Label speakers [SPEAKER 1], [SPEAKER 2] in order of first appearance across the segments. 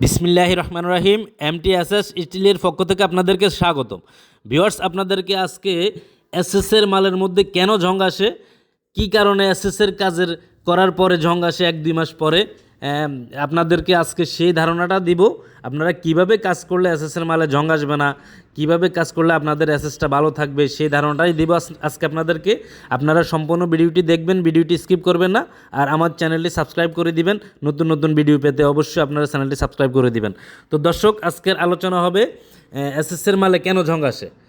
[SPEAKER 1] বিসমিল্লাহ রহমান রাহিম এস স্টিলের পক্ষ থেকে আপনাদেরকে স্বাগতম। ভিওয়ার্স আপনাদেরকে আজকে এসএসের মালের মধ্যে কেন ঝং আসে? কী কারণে এসএসের কাজের করার পরে ঝং আসে এক দুই মাস পরে? আপনাদেরকে আজকে সেই ধারণাটা দিব, আপনারা কীভাবে কাজ করলে এসএসের মালে ঝং আসবে না, কীভাবে কাজ করলে আপনাদের এসএসটা ভালো থাকবে, সেই ধারণাটাই দিব আজ- আজকে আপনাদেরকে। আপনারা সম্পূর্ণ ভিডিওটি দেখবেন, ভিডিওটি স্কিপ করবেন না, আর আমার চ্যানেলটি সাবস্ক্রাইব করে দিবেন, নতুন নতুন ভিডিও পেতে অবশ্যই আপনারা চ্যানেলটি সাবস্ক্রাইব করে দিবেন। তো দর্শক, আজকের আলোচনা হবে এসএসের মালে কেন ঝং আসে?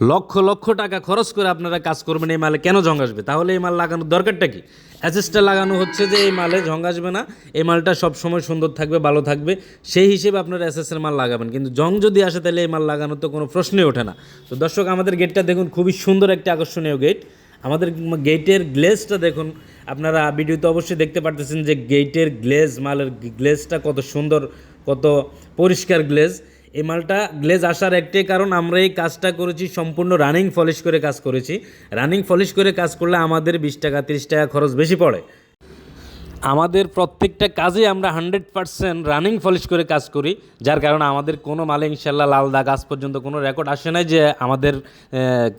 [SPEAKER 1] লক্ষ লক্ষ টাকা খরচ করে আপনারা কাজ করবেন এই মালে কেন জং আসবে? তাহলে এই মাল লাগানোর দরকারটা কি? অ্যাসেসটা লাগানো হচ্ছে যে এই মালে জং আসবে না, এই মালটা সব সময় সুন্দর থাকবে, ভালো থাকবে, সেই হিসেবে আপনারা এসএসের মাল লাগাবেন। কিন্তু জং যদি আসে তাহলে এই মাল লাগানোর তো কোনো প্রশ্নই ওঠে না। তো দর্শক, আমাদের গেটটা দেখুন, খুবই সুন্দর একটি আকর্ষণীয় গেট আমাদের গেটের গ্লেজটা দেখুন, আপনারা ভিডিওতে অবশ্যই দেখতে পারতেছেন যে গেটের গ্লেজ মালের গ্লেজটা কত সুন্দর, কত পরিষ্কার গ্লেজ এই মালটা গ্লেজ আসার একটাই কারণ, আমরা এই কাজটা করেছি সম্পূর্ণ রানিং পলিশ করে কাজ করেছি। রানিং পলিশ করে কাজ করলে আমাদের বিশ টাকা, তিরিশ টাকা খরচ বেশি পড়ে। আমাদের প্রত্যেকটা কাজে আমরা হান্ড্রেড পার্সেন্ট রানিং পলিশ করে কাজ করি, যার কারণে আমাদের কোনো মালে ইনশাল্লাহ লাল দাগ আজ পর্যন্ত কোনো রেকর্ড আসে নাই যে আমাদের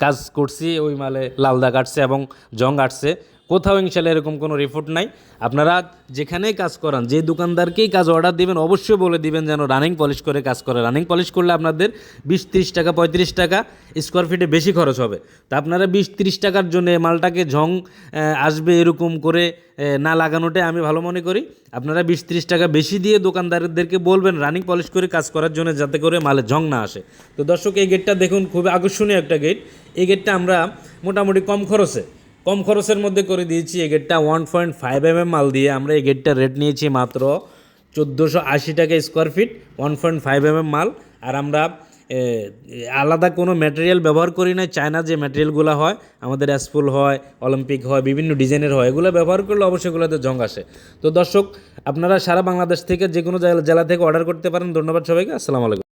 [SPEAKER 1] কাজ করছি, ওই মালে লাল দাগ আসছে এবং জং আসছে কোথাও ইনশাল্লাহ এরকম কোনো রিপোর্ট নাই। আপনারা যেখানেই কাজ করান, যে দোকানদারকেই কাজ অর্ডার দিবেন, অবশ্যই বলে দিবেন যেন রানিং পলিশ করে কাজ করে। রানিং পলিশ করলে আপনাদের বিশ তিরিশ টাকা, পঁয়ত্রিশ টাকা স্কোয়ার ফিটে বেশি খরচ হবে। তা আপনারা বিশ তিরিশ টাকার জন্য মালটাকে ঝং আসবে এরকম করে না লাগানোটাই আমি ভালো মনে করি। আপনারা বিশ তিরিশ টাকা বেশি দিয়ে দোকানদারদেরকে বলবেন রানিং পলিশ করে কাজ করার জন্য যাতে করে মালে ঝং না আসে। তো দর্শক, এই গেটটা দেখুন, খুবই আকর্ষণীয় একটা গেট এই গেটটা আমরা মোটামুটি কম খরচে কম খরচের মধ্যে করে দিয়েছি। এই গেটটা ওয়ান পয়েন্ট ফাইভ এম মাল দিয়ে আমরা এই গেটটার রেট নিয়েছি মাত্র চোদ্দোশো আশি টাকা square feet one point five M মাল। আর আমরা আলাদা কোনো ম্যাটেরিয়াল ব্যবহার করি না। চায়না যে ম্যাটেরিয়ালগুলো হয়, আমাদের অ্যাসফুল হয় অলিম্পিক হয়, বিভিন্ন ডিজাইনের হয়, এগুলো ব্যবহার করলে অবশ্যই এগুলোতে জং আসে। তো দর্শক, আপনারা সারা বাংলাদেশ থেকে যে কোনো জেলা থেকে অর্ডার করতে পারেন। ধন্যবাদ সবাইকে। আসসালামু আলাইকুম।